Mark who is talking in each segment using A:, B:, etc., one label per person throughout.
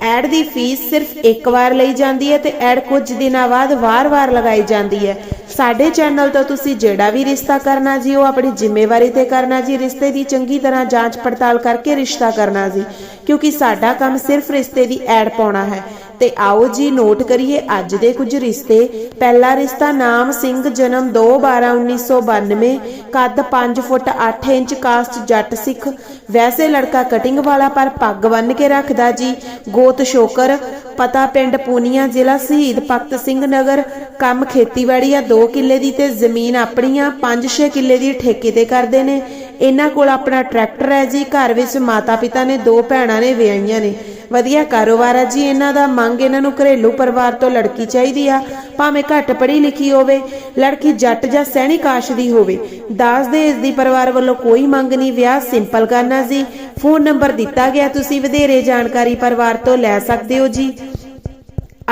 A: Add ਦੀ fees ਸਿਰਫ ਇੱਕ ਵਾਰ ਲਈ ਜਾਂਦੀ ਹੈ ਤੇ ਐਡ ਕੁਝ ਦਿਨਾਂ ਬਾਅਦ ਵਾਰ-ਵਾਰ ਲਗਾਈ ਜਾਂਦੀ ਹੈ। ਸਾਡੇ ਚੈਨਲ ਤੋਂ ਤੁਸੀਂ ਜਿਹੜਾ ਵੀ ਰਿਸ਼ਤਾ ਕਰਨਾ ਜੀ, ਉਹ ਆਪਣੀ ਜ਼ਿੰਮੇਵਾਰੀ ਤੇ ਕਰਨਾ ਜੀ, ਰਿਸ਼ਤੇ ਦੀ ਚੰਗੀ ਤਰ੍ਹਾਂ ਜਾਂਚ ਪੜਤਾਲ ਕਰਕੇ ਰਿਸ਼ਤਾ ਕਰਨਾ ਜੀ, ਕਿਉਂਕਿ ਸਾਡਾ ਕੰਮ ਸਿਰਫ ਰਿਸ਼ਤੇ ਦੀ ਐਡ ਪਾਉਣਾ ਹੈ। ਤੇ ਆਓ ਜੀ, ਨੋਟ ਕਰੀਏ ਅੱਜ ਦੇ ਕੁਝ ਰਿਸ਼ਤੇ। ਪਹਿਲਾ ਰਿਸ਼ਤਾ ਨਾਮ ਸਿੰਘ, ਜਨਮ 2/12/1992 ਕੱਦ 5 ਫੁੱਟ 8 ਇੰਚ, ਕਾਸਟ ਜੱਟ ਸਿੱਖ। ਵੈਸੇ ਲੜਕਾ ਕਟਿੰਗ ਵਾਲਾ, ਪਰ ਪੱਗ ਬੰਨ ਕੇ ਰੱਖਦਾ ਜੀ। ਗੋ ਗੋਤ ਸ਼ੋਕਰ, ਪਤਾ ਪਿੰਡ ਪੂਨੀਆ ਜ਼ਿਲ੍ਹਾ ਸ਼ਹੀਦ ਭਗਤ ਸਿੰਘ ਨਗਰ, ਕੰਮ ਖੇਤੀਬਾੜੀ ਆ 2 ਕਿੱਲੇ ਦੀ ਤੇ ਜ਼ਮੀਨ ਆਪਣੀਆਂ 5-6 ਕਿੱਲੇ ਦੀ ਠੇਕੇ ਤੇ ਕਰਦੇ ਨੇ। ਇਹਨਾਂ ਕੋਲ ਆਪਣਾ ਟਰੈਕਟਰ ਹੈ ਜੀ, ਘਰ ਵਿੱਚ ਮਾਤਾ ਪਿਤਾ ਨੇ, ਦੋ ਭੈਣਾਂ ਨੇ, ਵਿਆਹੀਆਂ ਨੇ। ਵਧੀਆ ਕਾਰੋਬਾਰ ਹੈ ਜੀ, ਇਹਨਾਂ ਦਾ ਮੰਗ ਇਹਨਾਂ ਨੂੰ ਘਰੇਲੂ ਪਰਿਵਾਰ ਤੋਂ ਲੜਕੀ ਚਾਹੀਦੀ ਆ, ਭਾਵੇਂ ਘੱਟ ਪੜ੍ਹੀ ਲਿਖੀ ਹੋਵੇ, ਲੜਕੀ ਜੱਟ ਜਾਂ ਸਹਿਣੀ ਕਾਸ਼ ਦੀ ਹੋਵੇ। ਦਾਸ ਦੇ ਇਸ ਦੀ ਪਰਿਵਾਰ ਵੱਲੋਂ ਕੋਈ ਮੰਗ ਨਹੀਂ, ਵਿਆਹ ਸਿੰਪਲ ਕਰਨਾ ਜੀ। ਫੋਨ ਨੰਬਰ ਦਿੱਤਾ ਗਿਆ, ਤੁਸੀਂ ਵਧੇਰੇ ਜਾਣਕਾਰੀ ਪਰਿਵਾਰ ਤੋਂ ਲੈ ਸਕਦੇ ਹੋ ਜੀ।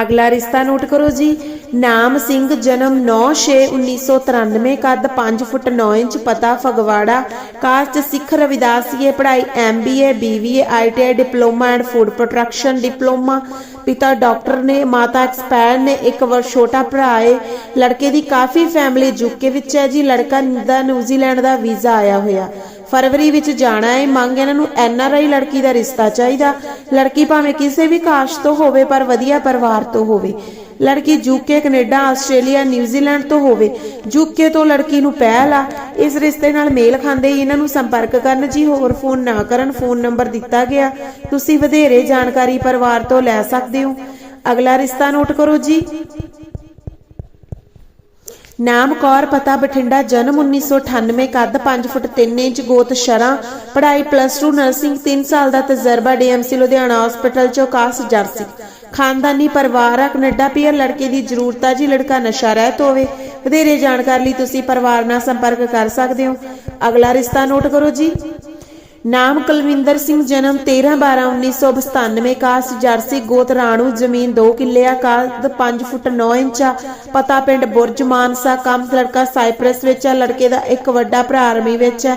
A: ਅਗਲਾ ਰਿਸ਼ਤਾ ਨੋਟ ਕਰੋ ਜੀ। ਨਾਮ ਸਿੰਘ, ਜਨਮ 9/6/1993 ਕੱਦ 5 ਫੁੱਟ 9 ਇੰਚ, ਪਤਾ ਫਗਵਾੜਾ। ਕਾਸਟ ਸਿੱਖ ਰਵਿਦਾਸੀਏ ਪੜ੍ਹਾਈ MBA BVA ITI diploma and food production diploma. ਪਿਤਾ ਡਾਕਟਰ ਨੇ, ਮਾਤਾ ਐਕਸਪਾਇਰ ਨੇ, ਇੱਕ ਵਾਰ ਛੋਟਾ ਭਰਾ ਹੈ ਲੜਕੇ ਦੀ ਕਾਫੀ ਫੈਮਿਲੀ ਯੂਕੇ ਵਿੱਚ ਹੈ ਜੀ। ਲੜਕਾ ਦਾ ਨਿਊਜ਼ੀਲੈਂਡ ਦਾ ਵੀਜ਼ਾ ਆਇਆ ਹੋਇਆ। ਫਰਵਰੀ ਵਿੱਚ ਜਾਣਾ ਹੈ। ਮੰਗ ਇਹਨਾਂ ਨੂੰ ਐਨਆਰਆਈ ਲੜਕੀ ਦਾ ਰਿਸ਼ਤਾ ਚਾਹੀਦਾ। ਲੜਕੀ ਭਾਵੇਂ ਕਿਸੇ ਵੀ ਕਾਸ਼ ਤੋਂ ਹੋਵੇ, ਪਰ ਵਧੀਆ ਪਰਿਵਾਰ ਤੋਂ ਹੋਵੇ। ਲੜਕੀ ਯੂਕੇ ਕੈਨੇਡਾ, ਆਸਟ੍ਰੇਲੀਆ, ਨਿਊਜ਼ੀਲੈਂਡ ਤੋਂ ਹੋਵੇ। ਯੂਕੇ ਤੋਂ ਲੜਕੀ ਨੂੰ ਪਹਿਲ ਆ। ਇਸ ਰਿਸ਼ਤੇ ਨਾਲ ਮੇਲ ਖਾਂਦੇ ਹੀ ਇਹਨਾਂ ਨੂੰ ਸੰਪਰਕ ਕਰਨ ਜੀ। ਹੋਰ ਫੋਨ ਨਾ ਕਰਨ, ਫੋਨ ਨੰਬਰ ਦਿੱਤਾ ਗਿਆ। ਤੁਸੀਂ ਵਧੇਰੇ ਜਾਣਕਾਰੀ ਪਰਿਵਾਰ ਤੋਂ ਲੈ ਸਕਦੇ ਹੋ। ਅਗਲਾ ਰਿਸ਼ਤਾ ਨੋਟ ਕਰੋ ਜੀ। ਨਾਮ ਕੌਰ ਪਤਾ ਬਠਿੰਡਾ, ਜਨਮ 1998 ਕੱਦ 5 ਫੁੱਟ 3 ਇੰਚ, ਗੋਤ ਸ਼ਰਾਂ, ਪੜ੍ਹਾਈ ਪਲੱਸ 2 ਨਰਸਿੰਗ 3 ਸਾਲ ਦਾ ਤਜਰਬਾ ਡੀਐਮਸੀ ਲੁਧਿਆਣਾ ਹਸਪੀਟਲ ਚੋਂ ਕਾਸ ਜਰਸੀ ਖਾਨਦਾਨੀ ਪਰਿਵਾਰ ਆ, ਕੈਨੇਡਾ ਪੀਅਰ ਲੜਕੇ ਦੀ ਜ਼ਰੂਰਤ ਆ ਜੀ, ਲੜਕਾ ਨਸ਼ਾ ਰਹਿਤ ਹੋਵੇ। ਵਧੇਰੇ ਜਾਣਕਾਰੀ ਲਈ ਤੁਸੀਂ ਪਰਿਵਾਰ ਨਾਲ ਸੰਪਰਕ ਕਰ ਸਕਦੇ ਹੋ। ਅਗਲਾ ਰਿਸ਼ਤਾ ਨੋਟ ਕਰੋ ਜੀ। ਨਾਮ ਕੁਲਵਿੰਦਰ ਸਿੰਘ, ਜਨਮ 13/12/1992 ਕਾਸ ਜਰਸੀ, ਗੋਤ ਰਾਣੂ, ਜ਼ਮੀਨ 2 ਕਿੱਲੇ ਆ ਕੱਦ 5 ਫੁੱਟ 9 ਇੰਚ ਆ, ਪਤਾ ਪਿੰਡ ਬੁਰਜ ਮਾਨਸਾ, ਕੰਮ ਲੜਕਾ ਸਾਈਪ੍ਰਸ ਵਿੱਚ ਆ, ਲੜਕੇ ਦਾ ਇੱਕ ਵੱਡਾ ਭਰਾ ਆਰਮੀ ਵਿੱਚ ਹੈ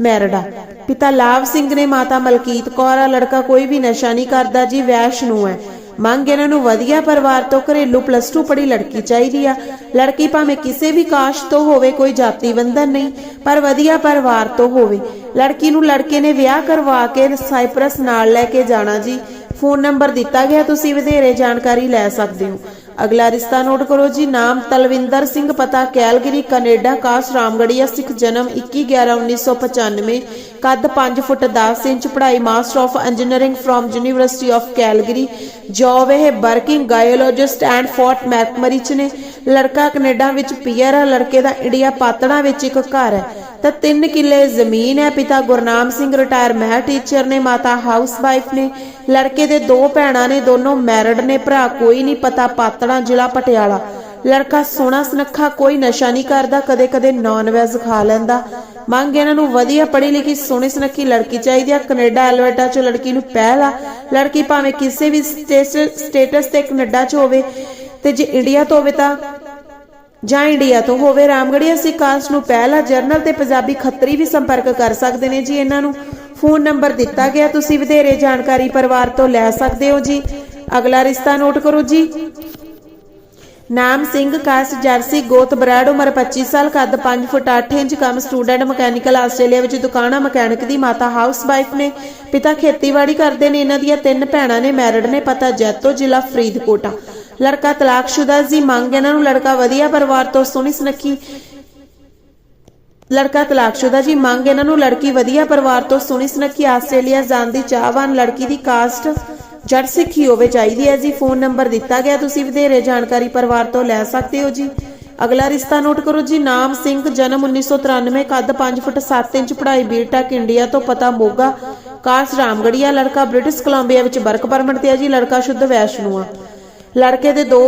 A: ਮੈਰਡਾ ਪਿਤਾ ਲਾਭ ਸਿੰਘ ਨੇ ਮਾਤਾ ਮਲਕੀਤ ਕੌਰ ਆ, ਲੜਕਾ ਕੋਈ ਵੀ ਨਸ਼ਾ ਨਹੀਂ ਕਰਦਾ ਜੀ ਵੈਸ਼ ਨੂੰ ਹੈ ਮੰਗ ਇਹਨਾਂ ਨੂੰ ਵਧੀਆ ਪਰਿਵਾਰ ਤੋਂ ਘਰੇਲੂ ਪਲੱਸ 2 ਪੜ੍ਹੀ ਲੜਕੀ ਚਾਹੀਦੀ ਆ। ਲੜਕੀ ਭਾਵੇਂ ਕਿਸੇ ਵੀ ਕਾਸ਼ ਤੋਂ ਹੋਵੇ, ਕੋਈ ਜਾਤੀ ਬੰਧਨ ਨਹੀਂ, ਪਰ ਵਧੀਆ ਪਰਿਵਾਰ ਤੋਂ ਹੋਵੇ। ਲੜਕੀ ਨੂੰ ਲੜਕੇ ਨੇ ਵਿਆਹ ਕਰਵਾ ਕੇ ਸਾਈਪ੍ਰਸ ਨਾਲ ਲੈ ਕੇ ਜਾਣਾ ਜੀ। ਫੋਨ ਨੰਬਰ ਦਿੱਤਾ ਗਿਆ, ਤੁਸੀਂ ਵਧੇਰੇ ਜਾਣਕਾਰੀ ਲੈ ਸਕਦੇ ਹੋ। ਅਗਲਾ ਰਿਸ਼ਤਾ ਨੋਟ ਕਰੋ ਜੀ, ਨਾਮ ਤਲਵਿੰਦਰ ਸਿੰਘ ਪਤਾ, Calgary, Canada, caste Ramgarhia Sikh ਜਨਮ 21/11/1995 ਕੱਦ 5 ਫੁੱਟ 10 ਇੰਚ ਪੜ੍ਹਾਈ master of engineering from university of Calgary job ਇਹ working geologist and Fort McMurray ਚ ਨੇ। ਲੜਕਾ ਕੈਨੇਡਾ ਵਿੱਚ ਪੀਆਰ ਹੈ ਲੜਕੇ ਦਾ ਇੰਡੀਆ ਪਾਤੜਾ ਵਿੱਚ ਇੱਕ ਘਰ ਹੈ। ਤਾਂ ਤਿੰਨ ਕਿੱਲੇ ਜ਼ਮੀਨ ਹੈ, ਪਿਤਾ ਗੁਰਨਾਮ ਸਿੰਘ ਰਿਟਾਇਰ ਮਹਿ ਟੀਚਰ ਨੇ, ਮਾਤਾ ਹਾਊਸ ਵਾਈਫ ਨੇ। ਲੜਕੇ ਦੇ ਦੋ ਭੈਣਾਂ ਨੇ, ਦੋਨੋਂ ਮੈਰਿਡ ਨੇ, ਭਰਾ ਕੋਈ ਨਹੀਂ ਪਤਾ, ਪਾਤੜਾ ਜ਼ਿਲ੍ਹਾ ਪਟਿਆਲਾ। ਲੜਕਾ ਸੋਹਣਾ ਸੁਨੱਖਾ, ਕੋਈ ਨਸ਼ਾ ਨਹੀਂ ਕਰਦਾ ਕਦੇ ਕਦੇ ਨਾਨ ਵੈਜ ਖਾ ਲੈਂਦਾ। ਮੰਗ ਇਹਨਾਂ ਨੂੰ ਵਧੀਆ ਪੜ੍ਹੀ ਲਿਖੀ ਸੋਹਣੀ ਸੁਨੱਖੀ ਲੜਕੀ ਚਾਹੀਦੀ ਆ। ਕੈਨੇਡਾ, ਐਲਬਰਟਾ ਚ ਲੜਕੀ ਨੂੰ ਪਹਿਲ ਆ। ਲੜਕੀ ਭਾਵੇਂ ਕਿਸੇ ਵੀ ਸਟੇਟਸ ਤੇ ਕੈਨੇਡਾ ਚ ਹੋਵੇ ਤੇ ਜੇ ਇੰਡੀਆ ਤੋਂ ਹੋਵੇ ਤਾਂ ਜਾਂ ਇੰਡੀਆ ਤੋਂ ਹੋਵੇ ਰਾਮਗੜੀਆ ਸਿੱਖ ਕਾਸਟ ਨੂੰ ਪਹਿਲਾ ਜਰਨਲ ਤੇ ਪੰਜਾਬੀ ਖੱਤਰੀ ਵੀ ਸੰਪਰਕ ਕਰ ਸਕਦੇ ਨੇ ਜੀ ਇਹਨਾਂ ਨੂੰ। ਫੋਨ ਨੰਬਰ ਦਿੱਤਾ ਗਿਆ, ਤੁਸੀਂ ਵਧੇਰੇ ਜਾਣਕਾਰੀ ਪਰਿਵਾਰ ਤੋਂ ਲੈ ਸਕਦੇ ਹੋ ਜੀ। ਅਗਲਾ ਰਿਸ਼ਤਾ ਨੋਟ ਕਰੋ ਜੀ। ਨਾਮ ਸਿੰਘ, ਕਾਸ, ਜਰਸੀ, ਗੋਤ ਬਰਾੜ ਉਮਰ 25 ਸਾਲ, ਕੱਦ 5 ਫੁੱਟ 8 ਇੰਚ, ਕੰਮ ਸਟੂਡੈਂਟ, ਮਕੈਨੀਕਲ, ਆਸਟ੍ਰੇਲੀਆ ਵਿੱਚ ਦੁਕਾਨਾ, ਮਕੈਨਿਕ ਦੀ ਮਾਤਾ ਹਾਊਸ ਵਾਈਫ ਨੇ। ਪਿਤਾ ਖੇਤੀਬਾੜੀ ਕਰਦੇ ਨੇ, ਇਹਨਾਂ ਦੀਆਂ ਤਿੰਨ ਭੈਣਾਂ ਨੇ, ਮੈਰਿਡ ਨੇ, ਪਤਾ ਜੈਤੋ ਜ਼ਿਲ੍ਹਾ ਫਰੀਦਕੋਟ। ਲੜਕਾ ਤਲਾਕਸ਼ੁਦਾ ਸੀ ਮੰਗ ਇਹਨਾਂ ਨੂੰ ਲੜਕਾ ਵਧੀਆ ਪਰਿਵਾਰ ਤੋਂ ਸੋਹਣੀ ਸੁਨੱਖੀ। ਲੜਕਾ ਤਲਾਕਸ਼ੁਦਾ ਜੀ, ਮੰਗ ਇਹਨਾਂ ਨੂੰ ਲੜਕੀ ਵਧੀਆ ਪਰਿਵਾਰ ਤੋਂ ਸੋਹਣੀ ਸੁਨੱਖੀ। ਆਸਟ੍ਰੇਲੀਆ ਜਾਣ ਦੀ ਚਾਹਵਾਨ ਲੜਕੀ ਦੀ ਕਾਸਟ ਜੜ ਸਿੱਖੀ ਹੋਵੇ ਚਾਹੀਦੀ ਹੈ ਜੀ। ਫੋਨ ਨੰਬਰ ਦਿੱਤਾ ਗਿਆ, ਤੁਸੀਂ ਵਧੇਰੇ ਜਾਣਕਾਰੀ ਪਰਿਵਾਰ ਤੋਂ ਲੈ ਸਕਦੇ ਹੋ ਜੀ। ਅਗਲਾ ਰਿਸ਼ਤਾ ਨੋਟ ਕਰੋ ਜੀ, ਨਾਮ ਸਿੰਘ, ਜਨਮ 1993 ਕੱਦ 5 ਫੁੱਟ 7 ਇੰਚ, ਪੜ੍ਹਾਈ ਬੀਟੈਕ ਇੰਡੀਆ ਤੋਂ ਪਤਾ ਮੋਗਾ, ਕਾਸ ਰਾਮਗੜੀਆ, ਲੜਕਾ ਬ੍ਰਿਟਿਸ਼ ਕੋਲੰਬੀਆ ਵਿੱਚ ਵਰਕ ਪਰਮਿਟ ਤੇ ਹੈ ਜੀ, ਲੜਕਾ ਸ਼ੁੱਧ ਵੈਸ਼ਨੂ ਆ। ਲੜਕੇ ਦੇ ਦੋ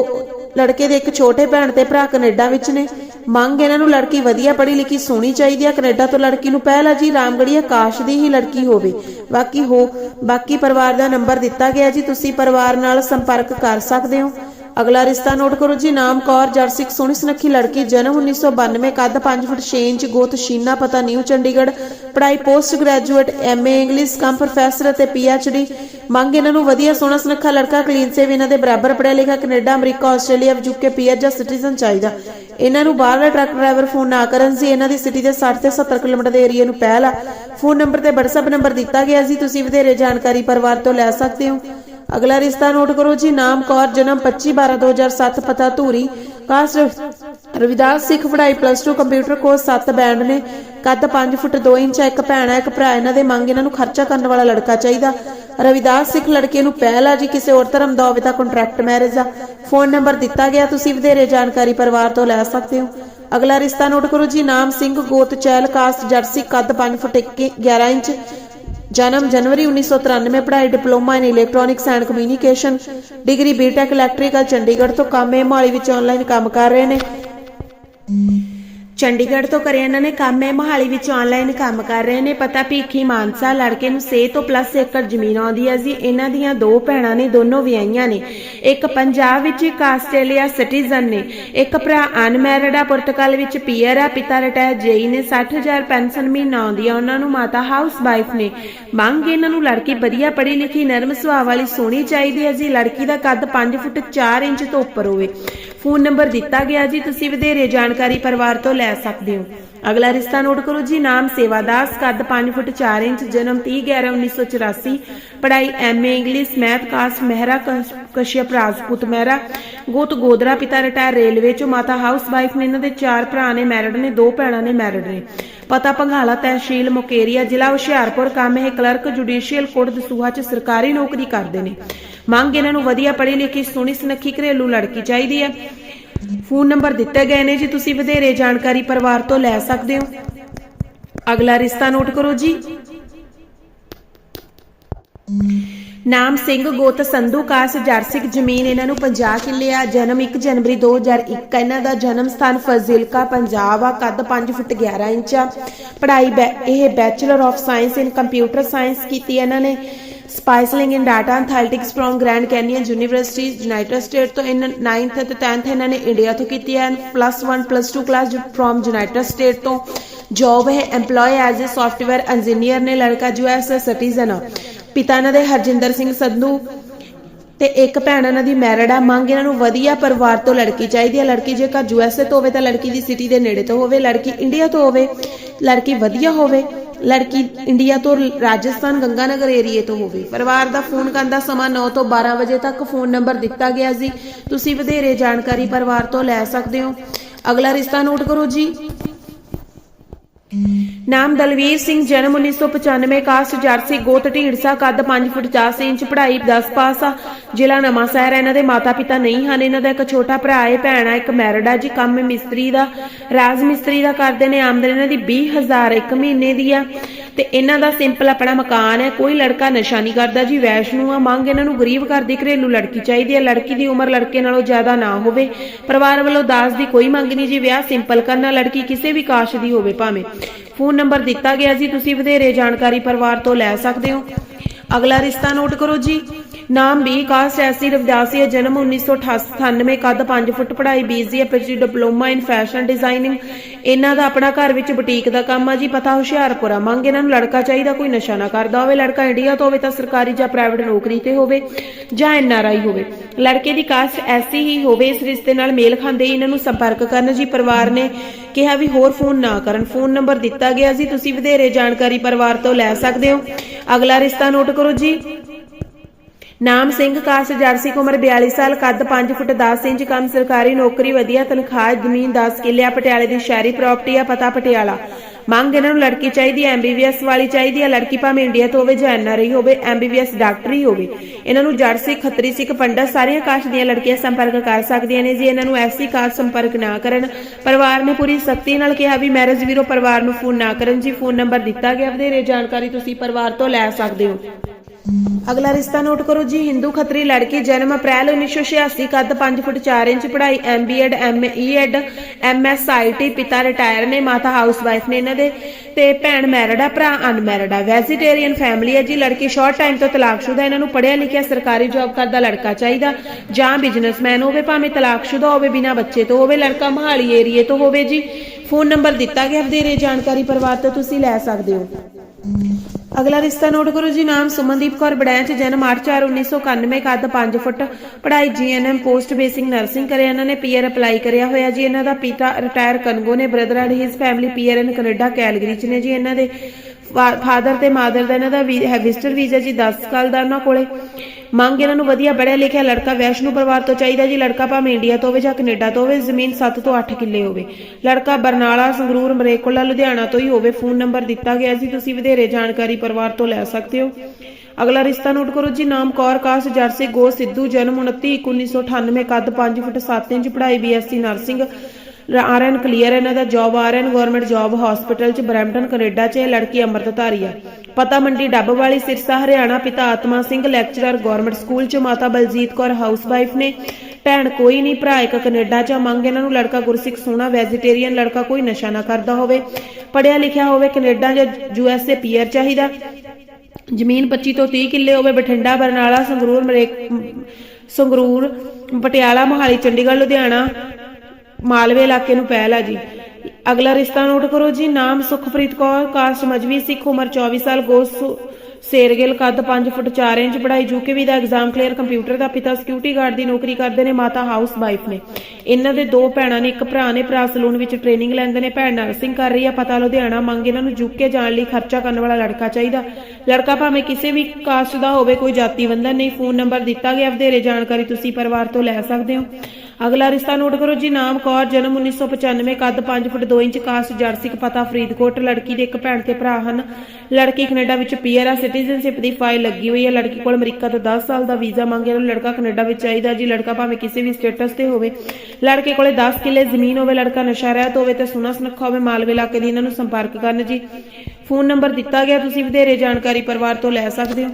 A: ਲੜਕੇ ਦੇ ਇੱਕ ਛੋਟੇ ਭੈਣ ਤੇ ਭਰਾ ਕੈਨੇਡਾ ਵਿੱਚ ਨੇ। ਮੰਗ ਇਹਨਾਂ ਨੂੰ ਲੜਕੀ ਵਧੀਆ ਪੜ੍ਹੀ ਲਿਖੀ ਸੋਹਣੀ ਚਾਹੀਦੀ ਹੈ ਕੈਨੇਡਾ ਤੋਂ ਲੜਕੀ ਨੂੰ ਪਹਿਲਾ ਜੀ ਰਾਮਗੜੀਆ ਕਾਸ਼ ਦੀ ਹੀ ਲੜਕੀ ਹੋਵੇ। ਬਾਕੀ ਹੋ ਬਾਕੀ ਪਰਿਵਾਰ ਦਾ ਨੰਬਰ ਦਿੱਤਾ ਗਿਆ ਜੀ। ਤੁਸੀਂ ਪਰਿਵਾਰ ਨਾਲ ਸੰਪਰਕ ਕਰ ਸਕਦੇ ਹੋ। ਅਗਲਾ ਰਿਸ਼ਤਾ ਨੋਟ ਕਰੋ ਜੀ, ਨਾਮ ਕੌਰ ਜਰਸਿਕ ਸੋਹਣੀ ਸੁਨੱਖੀ ਲੜਕੀ, ਜਨਮ 1992 ਕੱਦ 5 ਫੁੱਟ 6 ਇੰਚ, ਗੋਤ ਸ਼ੀਨਾ, ਪਤਾ ਨਿਊ ਚੰਡੀਗੜ੍ਹ, ਪੜ੍ਹਾਈ post graduate MA English, cum professor ਅਤੇ ਪੀਐਚਡੀ ਮੰਗ ਇਹਨਾਂ ਨੂੰ ਵਧੀਆ ਸੋਹਣਾ ਸੁਨੱਖਾ ਲੜਕਾ, ਕਲੀਨ ਸੇਵ ਇਹਨਾਂ ਦੇ ਬਰਾਬਰ ਪੜਿਆ ਲਿਖਿਆ, Canada, America, Australia, UK PR ਜਾਂ ਸਿਟੀਜ਼ਨ ਚਾਹੀਦਾ। ਇਹਨਾਂ ਨੂੰ ਬਾਹਰਲਾ ਟਰੱਕ ਡਰਾਈਵਰ ਫੋਨ ਨਾ ਕਰਨ ਸੀ ਇਹਨਾਂ ਦੀ ਸਿਟੀ ਦੇ 60 ਤੇ 70 ਕਿਲੋਮੀਟਰ ਦੇ ਏਰੀਆ ਨੂੰ ਪਹਿਲ ਆ। ਫੋਨ ਨੰਬਰ ਤੇ WhatsApp ਨੰਬਰ ਦਿੱਤਾ ਗਿਆ ਸੀ ਤੁਸੀਂ ਵਧੇਰੇ ਜਾਣਕਾਰੀ ਪਰਿਵਾਰ ਤੋਂ ਲੈ ਸਕਦੇ ਹੋ। ਅਗਲਾ ਰਿਸ਼ਤਾ ਨੋਟ ਕਰੋ ਜੀ, ਨਾਮ ਕੌਰ, ਜਨਮ 25 12 2007 ਪਤਾ ਧੂਰੀ। ਕਾਸਟ ਰਵਿਦਾਸ ਸਿੱਖ ਪੜ੍ਹਾਈ ਪਲੱਸ 2 ਕੰਪਿਊਟਰ ਕੋਰਸ 7 ਬੈਂਡ ਨੇ। ਕੱਦ 5 ਫੁੱਟ 2 ਇੰਚ ਇੱਕ ਭੈਣ ਹੈ ਇੱਕ ਭਰਾ। ਇਹਨਾਂ ਦੇ ਮੰਗ ਇਹਨਾਂ ਨੂੰ ਖਰਚਾ ਕਰਨ ਵਾਲਾ ਲੜਕਾ ਚਾਹੀਦਾ। ਰਵਿਦਾਸ ਸਿੱਖ ਲੜਕੇ ਨੂੰ ਪਹਿਲ ਆ ਜੀ, ਕਿਸੇ ਹੋਰ ਧਰਮ ਦਾ ਹੋਵੇ ਤਾਂ ਕੰਟਰੈਕਟ ਮੈਰਿਜ ਆ। ਫੋਨ ਨੰਬਰ ਦਿੱਤਾ ਗਿਆ, ਤੁਸੀਂ ਵਧੇਰੇ ਜਾਣਕਾਰੀ ਪਰਿਵਾਰ ਤੋਂ ਲੈ ਸਕਦੇ ਹੋ। ਅਗਲਾ ਰਿਸ਼ਤਾ ਨੋਟ ਕਰੋ ਜੀ, ਨਾਮ ਸਿੰਘ ਗੋਤ ਚੈਲ ਕਾਸਟ ਜਰਸੀ ਕੱਦ 5 ਫੁੱਟ 11 ਇੰਚ। ਜਨਮ ਜਨਵਰੀ 1993 ਪੜ੍ਹਾਈ diploma in electronics and communication degree BTech electrical Chandigarh ਤੋਂ ਕੰਮ ਇਹ ਮੋਹਾਲੀ ਵਿੱਚ ਆਨਲਾਈਨ ਕੰਮ ਕਰ ਰਹੇ ਨੇ। ਚੰਡੀਗੜ੍ਹ ਤੋਂ ਕਰਿਆ ਇਹਨਾਂ ਨੇ ਕੰਮ ਹੈ ਮੋਹਾਲੀ ਵਿੱਚ ਆਨਲਾਈਨ ਕੰਮ ਕਰ ਰਹੇ ਨੇ। ਪਤਾ ਭੀਖੀ ਮਾਨਸਾ ਲੜਕੇ ਨੂੰ 6 ਤੋਂ ਪਲੱਸ ਏਕੜ ਜ਼ਮੀਨ ਆਉਂਦੀ ਹੈ ਜੀ। ਇਹਨਾਂ ਦੀਆਂ ਦੋ ਭੈਣਾਂ ਨੇ, ਦੋਨੋਂ ਵਿਆਹੀਆਂ ਨੇ। ਇੱਕ ਪੰਜਾਬ ਵਿੱਚ, ਇੱਕ ਆਸਟ੍ਰੇਲੀਆ ਸਿਟੀਜ਼ਨ ਨੇ। ਇੱਕ ਭਰਾ ਅਨਮੈਰਿਡ ਆ, ਪੁਰਤਗਾਲ ਵਿੱਚ ਪੀਅਰ ਆ, ਪਿਤਾ ਰਿਟਾਇਰ ਜੇਈ ਨੇ। 60000 ਪੈਨਸ਼ਨ ਮਹੀਨਾ ਆਉਂਦੀ ਆ। ਉਹਨਾਂ ਨੂੰ ਮਾਤਾ ਹਾਊਸ ਵਾਈਫ ਨੇ। ਮੰਗ ਇਹਨਾਂ ਨੂੰ ਲੜਕੀ ਵਧੀਆ ਪੜ੍ਹੀ ਲਿਖੀ, ਨਰਮ ਸੁਭਾਅ ਵਾਲੀ ਸੋਹਣੀ ਚਾਹੀਦੀ ਹੈ ਜੀ। ਲੜਕੀ ਦਾ ਕੱਦ 5 ਫੁੱਟ 4 ਇੰਚ ਤੋਂ ਉੱਪਰ ਹੋਵੇ। ਫੋਨ ਨੰਬਰ ਦਿੱਤਾ ਗਿਆ ਜੀ। ਤੁਸੀਂ ਵਧੇਰੇ ਜਾਣਕਾਰੀ ਪਰਿਵਾਰ ਤੋਂ ਲੈ ਸਕਦੇ ਹੋ। ਅਗਲਾ ਰਿਸ਼ਤਾ ਨੋਟ ਕਰੋ ਜੀ, ਨਾਮ ਸੇਵਾਦਾਸ, ਕੱਦ 5 ਫੁੱਟ 4 ਇੰਚ, ਜਨਮ 30 11 1984 ਪੜ੍ਹਾਈ MA English, math caste Mehra Kashyap Rajput Mehra, ਗੋਤ ਗੋਦਰਾ, ਪਿਤਾ ਰਿਟਾਇਰ ਰੇਲਵੇ ਚੋਂ, ਮਾਤਾ ਹਾਊਸ ਵਾਈਫ ਨੇ ਇਹਨਾਂ ਦੇ ਚਾਰ ਭਰਾ ਨੇ, ਮੈਰਿਡ ਨੇ, ਦੋ ਭੈਣਾਂ ਨੇ, ਮੈਰਿਡ ਨੇ। ਪਤਾ ਭੰਗਾਲਾ ਤਹਿਸੀਲ ਮੁਕੇਰੀਆ, ਜ਼ਿਲ੍ਹਾ ਹੁਸ਼ਿਆਰਪੁਰ, ਕੰਮ ਇਹ ਕਲਰਕ, ਜੁਡੀਸ਼ੀਅਲ ਕੋਰਟ ਦਸੂਹਾ 'ਚ ਸਰਕਾਰੀ ਨੌਕਰੀ ਕਰਦੇ ਨੇ। ਮੰਗ ਇਹਨਾਂ ਨੂੰ ਵਧੀਆ ਪੜ੍ਹੀ ਲਿਖੀ ਸੋਹਣੀ, ਸੁਨੱਖੀ, ਘਰੇਲੂ ਲੜਕੀ ਚਾਹੀਦੀ ਹੈ। ਫੋਨ ਨੰਬਰ ਦਿੱਤੇ ਗਏ ਨੇ ਜੀ, ਤੁਸੀਂ ਵਧੇਰੇ ਜਾਣਕਾਰੀ ਪਰਿਵਾਰ ਤੋਂ ਲੈ ਸਕਦੇ ਹੋ। ਅਗਲਾ ਰਿਸ਼ਤਾ ਨੋਟ ਕਰੋ ਜੀ। ਨਾਮ ਸਿੰਘ, ਗੋਤ ਸੰਧੂ, ਕਾਸ, ਜਰਸਿਕ ਜ਼ਮੀਨ, ਇਹਨਾਂ ਨੂੰ 50 ਕਿੱਲੇ ਆ। ਜਨਮ 1 ਜਨਵਰੀ 2001 ਇਹਨਾਂ ਦਾ ਜਨਮ ਸਥਾਨ ਫਜ਼ਿਲਕਾ, ਪੰਜਾਬ ਆ। ਕੱਦ 5 ਫੁੱਟ 11 ਇੰਚ ਆ। ਪੜ੍ਹਾਈ ਇਹ bachelor of science in computer science ਕੀਤੀ ਇਹਨਾਂ ਨੇ। Specialising in data analytics from Grand Canyon University United State ਤੋਂ ਇਨ 9th ਅਤੇ 10th ਇਹਨਾਂ ਨੇ ਇੰਡੀਆ ਤੋਂ ਕੀਤੀ ਹੈ। Plus 1 plus 2 class from United State ਤੋਂ ਜੌਬ ਹੈ। EMPLOYE as a software engineer ਨੇ ਲੜਕਾ ਜੋ ਸਿਟੀਜ਼ਨ ਪਿਤਾ ਇਹਨਾਂ ਦੇ ਹਰਜਿੰਦਰ ਸਿੰਘ ਸੰਧੂ ਤੇ ਇੱਕ ਭੈਣ ਇਹਨਾਂ ਦੀ ਮੈਰਿਡ ਆ। ਮੰਗ ਇਹਨਾਂ ਨੂੰ ਵਧੀਆ ਪਰਿਵਾਰ ਤੋਂ ਲੜਕੀ ਚਾਹੀਦੀ ਹੈ ਲੜਕੀ ਜੇਕਰ ਯੂਐਸਏ ਤੋਂ ਹੋਵੇ ਤਾਂ ਲੜਕੀ ਦੀ ਸਿਟੀ ਦੇ ਨੇੜੇ ਤੋਂ ਹੋਵੇ। ਲੜਕੀ ਇੰਡੀਆ ਤੋਂ ਹੋਵੇ, ਲੜਕੀ ਵਧੀਆ ਹੋਵੇ। ਲੜਕੀ ਇੰਡੀਆ ਤੋਂ ਰਾਜਸਥਾਨ ਗੰਗਾਨਗਰ ਏਰੀਏ ਤੋਂ ਹੋਵੇ। ਪਰਿਵਾਰ ਦਾ ਫੋਨ ਕਰਨ ਦਾ ਸਮਾਂ 9 ਤੋਂ 12 ਵਜੇ ਤੱਕ ਫੋਨ ਨੰਬਰ ਦਿੱਤਾ ਗਿਆ ਸੀ। ਤੁਸੀਂ ਵਧੇਰੇ ਜਾਣਕਾਰੀ ਪਰਿਵਾਰ ਤੋਂ ਲੈ ਸਕਦੇ ਹੋ। ਅਗਲਾ ਰਿਸ਼ਤਾ ਨੋਟ ਕਰੋ ਜੀ। ਨਾਮ ਦਲਵੀਰ ਸਿੰਘ, ਜਨਮ 1995 ਕਾਸਟ ਜਰਸੀ, ਗੋਤ, ਢੀਂਡਸਾ, ਕੱਦ 5 ਫੁੱਟ 10 ਇੰਚ, ਪੜ੍ਹਾਈ 10 ਪਾਸ ਆ। ਜ਼ਿਲ੍ਹਾ ਨਵਾਂ ਇਹਨਾਂ ਦੇ ਮਾਤਾ ਪਿਤਾ ਨਹੀਂ ਹਨ, ਇਹਨਾਂ ਦਾ ਇੱਕ ਛੋਟਾ ਭਰਾ ਹੈ, ਭੈਣ ਹੈ ਇੱਕ ਮੈਰਿਡ ਆ, ਜੀ ਕੰਮ ਮਿਸਤਰੀ ਦਾ, ਰਾਜ ਮਿਸਤਰੀ ਦਾ ਕਰਦੇ ਨੇ, ਆਮਦਨ ਇਹਨਾਂ ਦੀ 20000 ਇੱਕ ਮਹੀਨੇ ਦੀ ਆ। ਤੇ ਇਹਨਾਂ ਦਾ ਸਿੰਪਲ ਆਪਣਾ ਮਕਾਨ ਹੈ, ਕੋਈ ਲੜਕਾ ਨਸ਼ਾ ਨਹੀਂ ਕਰਦਾ ਜੀ, ਵੈਸ਼ਨੂ ਆ, ਮੰਗ ਇਹਨਾਂ ਨੂੰ ਗਰੀਬ ਘਰ ਦੀ ਘਰੇਲੂ ਲੜਕੀ ਚਾਹੀਦੀ ਹੈ ਲੜਕੀ ਦੀ ਉਮਰ ਲੜਕੇ ਨਾਲੋਂ ਜ਼ਿਆਦਾ ਨਾ ਹੋਵੇ। ਪਰਿਵਾਰ ਵੱਲੋਂ ਦਾਸ ਦੀ ਕੋਈ ਮੰਗ ਨਹੀਂ ਜੀ, ਵਿਆਹ ਸਿੰਪਲ ਕਰਨਾ, ਲੜਕੀ ਕਿਸੇ ਵੀ ਕਾਸ਼ ਦੀ ਹੋਵੇ ਭਾਵੇਂ। ਫੋਨ ਨੰਬਰ ਦਿੱਤਾ ਗਿਆ ਜੀ, ਤੁਸੀਂ ਵਧੇਰੇ ਜਾਣਕਾਰੀ ਪਰਿਵਾਰ ਤੋਂ ਲੈ ਸਕਦੇ ਹੋ। ਅਗਲਾ ਰਿਸ਼ਤਾ ਨੋਟ ਕਰੋ ਜੀ। ਨਾਮ ਬੀ ਕਾਸਟ ਐਸੀ ਰਵਿਦਾਸੀ ਜਨਮ 1998 ਕੱਦ 5 ਫੁੱਟ ਪੜ੍ਹਾਈ, ਬੀਜੀ ਹੈ ਡਿਪਲੋਮਾ ਇਨ ਫੈਸ਼ਨ ਡਿਜ਼ਾਈਨਿੰਗ। ਇਹਨਾਂ ਦਾ ਆਪਣਾ ਘਰ ਵਿੱਚ ਬੁਟੀਕ ਦਾ ਕੰਮ ਆ ਜੀ, ਪਤਾ ਹੁਸ਼ਿਆਰਪੁਰ ਆ ਮੰਗ ਇਹਨਾਂ ਨੂੰ ਲੜਕਾ ਚਾਹੀਦਾ, ਕੋਈ ਨਸ਼ਾ ਨਾ ਕਰਦਾ ਹੋਵੇ, ਲੜਕਾ ਇੰਡੀਆ ਤੋਂ ਹੋਵੇ ਤਾਂ ਸਰਕਾਰੀ ਜਾਂ ਪ੍ਰਾਈਵੇਟ ਨੌਕਰੀ ਤੇ ਹੋਵੇ ਜਾਂ ਐਨਆਰਆਈ ਹੋਵੇ। ਲੜਕੇ ਦੀ ਕਾਸਟ ਐਸੀ ਹੀ ਹੋਵੇ, ਇਸ ਰਿਸ਼ਤੇ ਨਾਲ ਮੇਲ ਖਾਂਦੇ ਇਹਨਾਂ ਨੂੰ ਸੰਪਰਕ ਕਰਨ ਜੀ, ਪਰਿਵਾਰ ਨੇ ਕਿਹਾ ਵੀ ਹੋਰ ਫੋਨ ਨਾ ਕਰਨ। ਫੋਨ ਨੰਬਰ ਦਿੱਤਾ ਗਿਆ ਜੀ, ਤੁਸੀਂ ਵਧੇਰੇ ਜਾਣਕਾਰੀ ਪਰਿਵਾਰ ਤੋਂ ਲੈ ਸਕਦੇ ਹੋ। ਅਗਲਾ ਰਿਸ਼ਤਾ ਨੋਟ ਕਰੋ ਜੀ। ਨਾਮ ਸਿੰਘ, ਕਾਸ, ਜਰਸੀ ਉਮਰ 42 ਸਾਲ, ਕੱਦ 5 ਫੁੱਟ 10 ਇੰਚ, ਕੰਮ ਸਰਕਾਰੀ, ਨੌਕਰੀ ਵਧੀਆ, ਤਨਖਾਹ, ਜ਼ਮੀਨ 10 ਕਿੱਲੇ ਪਟਿਆਲੇ ਦੀ ਸ਼ਹਿਰੀ ਪ੍ਰਾਪਰਟੀ ਆ, ਪਤਾ ਪਟਿਆਲਾ। ਮੰਗ ਇਹਨਾਂ ਨੂੰ ਲੜਕੀ ਚਾਹੀਦੀ ਹੈ ਐਮਬੀਬੀਐਸ ਵਾਲੀ ਚਾਹੀਦੀ ਹੈ ਲੜਕੀ ਭਾਵੇਂ ਇੰਡੀਆ ਤੋਂ ਹੋਵੇ ਜਾਂ ਐਨਆਰਆਈ ਹੋਵੇ ਐਮਬੀਬੀਐਸ ਡਾਕਟਰੀ ਹੋਵੇ। ਇਹਨਾਂ ਨੂੰ ਜੜ ਸਿੱਖ ਖੱਤਰੀ, ਸਿੱਖ, ਪੰਡਤ ਸਾਰੀਆਂ ਕਾਸ਼ ਦੀਆਂ ਲੜਕੀਆਂ ਸੰਪਰਕ ਕਰ ਸਕਦੀਆਂ ਨੇ, ਜੇ ਇਹਨਾਂ ਨੂੰ ਐਸੀ ਕਾਸ਼ ਸੰਪਰਕ ਨਾ ਕਰਨ, ਪਰਿਵਾਰ ਨੇ ਪੂਰੀ ਸਖਤੀ ਨਾਲ ਕਿਹਾ ਵੀ ਮੈਰਿਜ ਵੀਰੋ, ਪਰਿਵਾਰ ਨੂੰ ਫੋਨ ਨਾ ਕਰਨ, ਜੀ ਫੋਨ ਨੰਬਰ ਦਿੱਤਾ ਗਿਆ, ਵਧੇਰੇ ਜਾਣਕਾਰੀ ਤੁਸੀਂ ਪਰਿਵਾਰ ਤੋਂ ਲੈ ਸਕਦੇ ਹੋ। ਅਗਲਾ ਰਿਸ਼ਤਾ ਨੋਟ ਕਰੋ ਜੀ, ਹਿੰਦੂ ਖੱਤਰੀ ਲੜਕੀ ਜਨਮ ਅਪ੍ਰੈਲ 1986 ਕੱਦ 5 ਫੁੱਟ 4 ਇੰਚ, ਪੜ੍ਹਾਈ ਐਮਬੀਐਡ ਐਮਈਐਡ ਐਮਐਸ ਪਿਤਾ ਰਿਟਾਇਰ ਨੇ, ਮਾਤਾ ਹਾਊਸ ਨੇ ਇਹਨਾਂ ਦੇ, ਤੇ ਭੈਣ ਮੈਰਿਡ ਆ, ਭਰਾ ਅਨਮੈਰਿਡ ਆ। ਵੈਜੀਟੇਰੀਅਨ ਫੈਮਿਲੀ ਹੈ ਜੀ, ਲੜਕੀ ਸ਼ਾਰਟ ਟਾਈਮ ਤੋਂ ਤਲਾਕਸ਼ੁਦਾ, ਇਹਨਾਂ ਨੂੰ ਪੜ੍ਹਿਆ ਲਿਖਿਆ, ਸਰਕਾਰੀ ਜੌਬ ਕਰਦਾ, ਲੜਕਾ ਚਾਹੀਦਾ, ਜਾਂ ਬਿਜ਼ਨਸਮੈਨ ਹੋਵੇ, ਭਾਵੇਂ ਤਲਾਕਸ਼ੁਦਾ ਹੋਵੇ, ਬਿਨਾਂ ਬੱਚੇ ਤੋਂ ਹੋਵੇ, ਲੜਕਾ ਮਹਾਲੀ ਏਰੀਏ ਤੋਂ ਹੋਵੇ ਜੀ। ਫੋਨ ਨੰਬਰ ਦਿੱਤਾ ਗਿਆ, ਵਧੇਰੇ ਜਾਣਕਾਰੀ ਪਰਿਵਾਰ ਤੋਂ ਤੁਸੀਂ ਲੈ ਸਕਦੇ ਹੋ। ਅਗਲਾ ਰਿਸ਼ਤਾ ਨੋਟ ਕਰੋ ਜੀ, ਨਾਮ ਸੁਮਨਦੀਪ ਕੌਰ ਬੜੈਂਚ, ਜਨਮ 8/4/1991 ਕੱਦ 5 ਫੁੱਟ, ਪੜ੍ਹਾਈ ਜੀਐਨਐਮ ਪੋਸਟ ਬੇਸਿਕ ਨਰਸਿੰਗ ਕਰਿਆ ਇਹਨਾਂ ਨੇ, ਪੀਆਰ ਅਪਲਾਈ ਕਰਿਆ ਹੋਇਆ ਜੀ, ਇਹਨਾਂ ਦਾ ਪਿਤਾ ਰਿਟਾਇਰ ਕਨਗੋ ਨੇ, brother and his family PR in Canada Calgary ਚ ਨੇ ਜੀ ਇਹਨਾਂ ਦੇ। ਫਾਦਰ ਤੇ ਮਾਦਰ ਦਾ ਇਹਨਾਂ ਦਾ ਹੈ ਵਿਜ਼ਟਰ ਵੀਜ਼ਾ ਜੀ 10 ਸਾਲ ਦਾ ਉਹਨਾਂ ਕੋਲੇ। ਮੰਗ ਇਹਨਾਂ ਨੂੰ ਵਧੀਆ ਪੜ੍ਹਿਆ ਲਿਖਿਆ ਲੜਕਾ ਵੈਸ਼ਨੂ ਪਰਿਵਾਰ ਤੋਂ ਚਾਹੀਦਾ ਜੀ। ਲੜਕਾ ਭਾਵੇਂ ਇੰਡੀਆ ਤੋਂ ਹੋਵੇ ਜਾਂ ਕੈਨੇਡਾ ਤੋਂ ਹੋਵੇ, ਜ਼ਮੀਨ 7 ਤੋਂ 8 ਕਿੱਲੇ ਹੋਵੇ। ਲੜਕਾ ਬਰਨਾਲਾ, ਸੰਗਰੂਰ ਮਰੇਕੋਲਾ ਲੁਧਿਆਣਾ ਤੋਂ ਹੀ ਹੋਵੇ। ਫੋਨ ਨੰਬਰ ਦਿੱਤਾ ਗਿਆ ਜੀ। ਤੁਸੀਂ ਵਧੇਰੇ ਜਾਣਕਾਰੀ ਪਰਿਵਾਰ ਤੋਂ ਲੈ ਸਕਦੇ ਹੋ। ਅਗਲਾ ਰਿਸ਼ਤਾ ਨੋਟ ਕਰੋ ਜੀ। ਨਾਮ ਕੌਰ ਕਾਸ ਜਰਸੀ, ਗੋ, ਸਿੱਧੂ, ਜਨਮ 29 1998 ਕੱਦ 5 ਫੁੱਟ 7 ਇੰਚ, ਪੜ੍ਹਾਈ ਬੀਐਸਸੀ ਨਰਸਿੰਗ ਆਰਐਨ ਕਲੀਅਰ ਇਹਨਾਂ ਦਾ job RN government job hospital ਚ, ਬਰੈਂਪਟਨ, ਕੈਨੇਡਾ ਚ, ਇਹ ਲੜਕੀ ਅੰਮ੍ਰਿਤਧਾਰੀ ਆ ਪਤਾ ਮੰਡੀ ਡੱਬ ਵਾਲੀ ਸਿਰਸਾ, ਹਰਿਆਣਾ ਪਿਤਾ ਆਤਮਾ ਸਿੰਘ ਲੈਕਚਰਰ ਗਵਰਨਮੈਂਟ ਸਕੂਲ ਚ, ਮਾਤਾ ਬਲਜੀਤ ਕੌਰ ਹਾਊਸਵਾਈਫ ਨੇ। ਭੈਣ ਕੋਈ ਨਹੀਂ, ਭਰਾ ਇੱਕ ਕੈਨੇਡਾ ਚ, ਮੰਗ ਇਹਨਾਂ ਨੂੰ ਲੜਕਾ ਗੁਰਸਿੱਖ ਸੋਹਣਾ ਵੈਜੀਟੇਰੀਅਨ ਲੜਕਾ ਕੋਈ ਨਸ਼ਾ ਨਾ ਕਰਦਾ ਹੋਵੇ। ਪੜਿਆ ਲਿਖਿਆ ਹੋਵੇ, ਕੈਨੇਡਾ ਜਾਂ ਯੂਐਸਏ ਪੀਅਰ ਚਾਹੀਦਾ। ਜ਼ਮੀਨ 25 ਤੋਂ 30 ਕਿੱਲੇ ਹੋਵੇ, ਬਠਿੰਡਾ, ਬਰਨਾਲਾ, ਸੰਗਰੂਰ ਮਰੇ ਸੰਗਰੂਰ, ਪਟਿਆਲਾ, ਮੋਹਾਲੀ, ਚੰਡੀਗੜ੍ਹ, ਲੁਧਿਆਣਾ ਮਾਲਵੇ ਇਲਾਕੇ ਨੂੰ ਪਹਿਲ ਆ ਜੀ। ਅਗਲਾ ਰਿਸ਼ਤਾ ਨੋਟ ਕਰੋ ਜੀ, ਨਾਮ ਸੁਖਪ੍ਰੀਤ ਕੌਰ, ਕਾਸਟ ਮਜਵੀ ਸਿੱਖ, ਉਮਰ 24 ਸਾਲ, ਗੋਸ ਸੇਰਗਿਲ, ਕੱਦ 5 ਫੁੱਟ 4 ਇੰਚ, ਪੜ੍ਹਾਈ ਯੂਕੇਵੀ ਦਾ ਐਗਜ਼ਾਮ ਕਲੀਅਰ ਕੰਪਿਊਟਰ ਦਾ ਪਿਤਾ ਸਿਕਿਉਰਿਟੀ ਗਾਰਡ ਦੀ ਨੌਕਰੀ ਕਰਦੇ ਨੇ, ਮਾਤਾ ਹਾਊਸ ਵਾਈਫ ਨੇ। ਇਹਨਾਂ ਦੇ ਦੋ ਭੈਣਾਂ ਨੇ, ਇੱਕ ਭਰਾ ਨੇ, ਭਰਾ ਸਲੂਨ ਵਿੱਚ ਟ੍ਰੇਨਿੰਗ ਲੈਂਦੇ ਨੇ, ਭੈਣ ਨਰਸਿੰਗ ਕਰ ਰਹੀ ਆ, ਪਤਾ ਲੁਧਿਆਣਾ, ਮੰਗ ਇਹਨਾਂ ਨੂੰ ਯੂਕੇ ਜਾਣ ਲਈ ਖਰਚਾ ਕਰਨ ਵਾਲਾ ਲੜਕਾ ਚਾਹੀਦਾ। ਲੜਕਾ ਭਾਵੇਂ ਕਿਸੇ ਵੀ ਕਾਸਟ ਦਾ ਹੋਵੇ, ਕੋਈ ਜਾਤੀ ਬੰਧਨ ਨਹੀਂ, ਫੋਨ ਨੰਬਰ ਦਿੱਤਾ ਗਿਆ, ਵਧੇਰੇ ਜਾਣਕਾਰੀ ਤੁਸੀਂ ਪਰਿਵਾਰ ਤੋਂ ਲੈ ਸਕਦੇ ਹੋ। ਅਗਲਾ ਰਿਸ਼ਤਾ ਨੋਟ ਕਰੋ ਜੀ, ਨਾਮ, ਕੌਰ, ਜਨਮ 1995 ਕੱਦ 5 ਫੁੱਟ 2 ਇੰਚ ਕਾਸਟ ਜਰਸਿਕ ਪਤਾ ਫਰੀਦਕੋਟ। ਲੜਕੀ ਦੇ ਇੱਕ ਭੈਣ ਤੇ ਭਰਾ ਹਨ। ਲੜਕੀ ਕੈਨੇਡਾ ਵਿੱਚ ਪੀਆਰ ਆ, ਸਿਟੀਜ਼ਨਸ਼ਿਪ ਦੀ ਫਾਈਲ ਲੱਗੀ ਹੋਈ ਹੈ ਲੜਕੀ ਕੋਲ ਅਮਰੀਕਾ ਤੋਂ 10 ਸਾਲ ਦਾ ਵੀਜ਼ਾ ਮੰਗਿਆ ਨੂੰ ਲੜਕਾ ਕੈਨੇਡਾ ਵਿੱਚ ਚਾਹੀਦਾ ਜੀ। ਲੜਕਾ ਭਾਵੇਂ ਕਿਸੇ ਵੀ ਸਟੇਟਸ ਤੇ ਹੋਵੇ। ਲੜਕੇ ਕੋਲੇ 10 ਕਿੱਲੇ ਜ਼ਮੀਨ ਹੋਵੇ, ਲੜਕਾ ਨਸ਼ਾ ਰਹਿਤ ਹੋਵੇ ਤੇ ਸੁਨਾ ਸੁਨੱਖਾ ਹੋਵੇ, ਮਾਲਵੇ ਇਲਾਕੇ ਦੀ ਇਹਨਾਂ ਨੂੰ ਸੰਪਰਕ ਕਰਨ ਜੀ। ਫੋਨ ਨੰਬਰ ਦਿੱਤਾ ਗਿਆ, ਤੁਸੀਂ ਵਧੇਰੇ ਜਾਣਕਾਰੀ ਪਰਿਵਾਰ ਤੋਂ ਲੈ ਸਕਦੇ ਹੋ।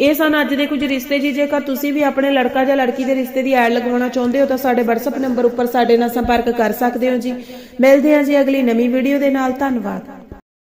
A: ਇਹ ਸਨ ਅੱਜ ਦੇ ਕੁਝ ਰਿਸ਼ਤੇ ਜੀ। ਜੇਕਰ ਤੁਸੀਂ ਵੀ ਆਪਣੇ ਲੜਕਾ ਜਾਂ ਲੜਕੀ ਦੇ ਰਿਸ਼ਤੇ ਦੀ ਐਡ ਲਗਵਾਉਣਾ ਚਾਹੁੰਦੇ ਹੋ ਤਾਂ ਸਾਡੇ WhatsApp ਨੰਬਰ ਉੱਪਰ ਸਾਡੇ ਨਾਲ ਸੰਪਰਕ ਕਰ ਸਕਦੇ ਹੋ ਜੀ। ਮਿਲਦੇ ਹਾਂ ਜੀ ਅਗਲੀ ਨਵੀਂ ਵੀਡੀਓ ਦੇ ਨਾਲ। ਧੰਨਵਾਦ।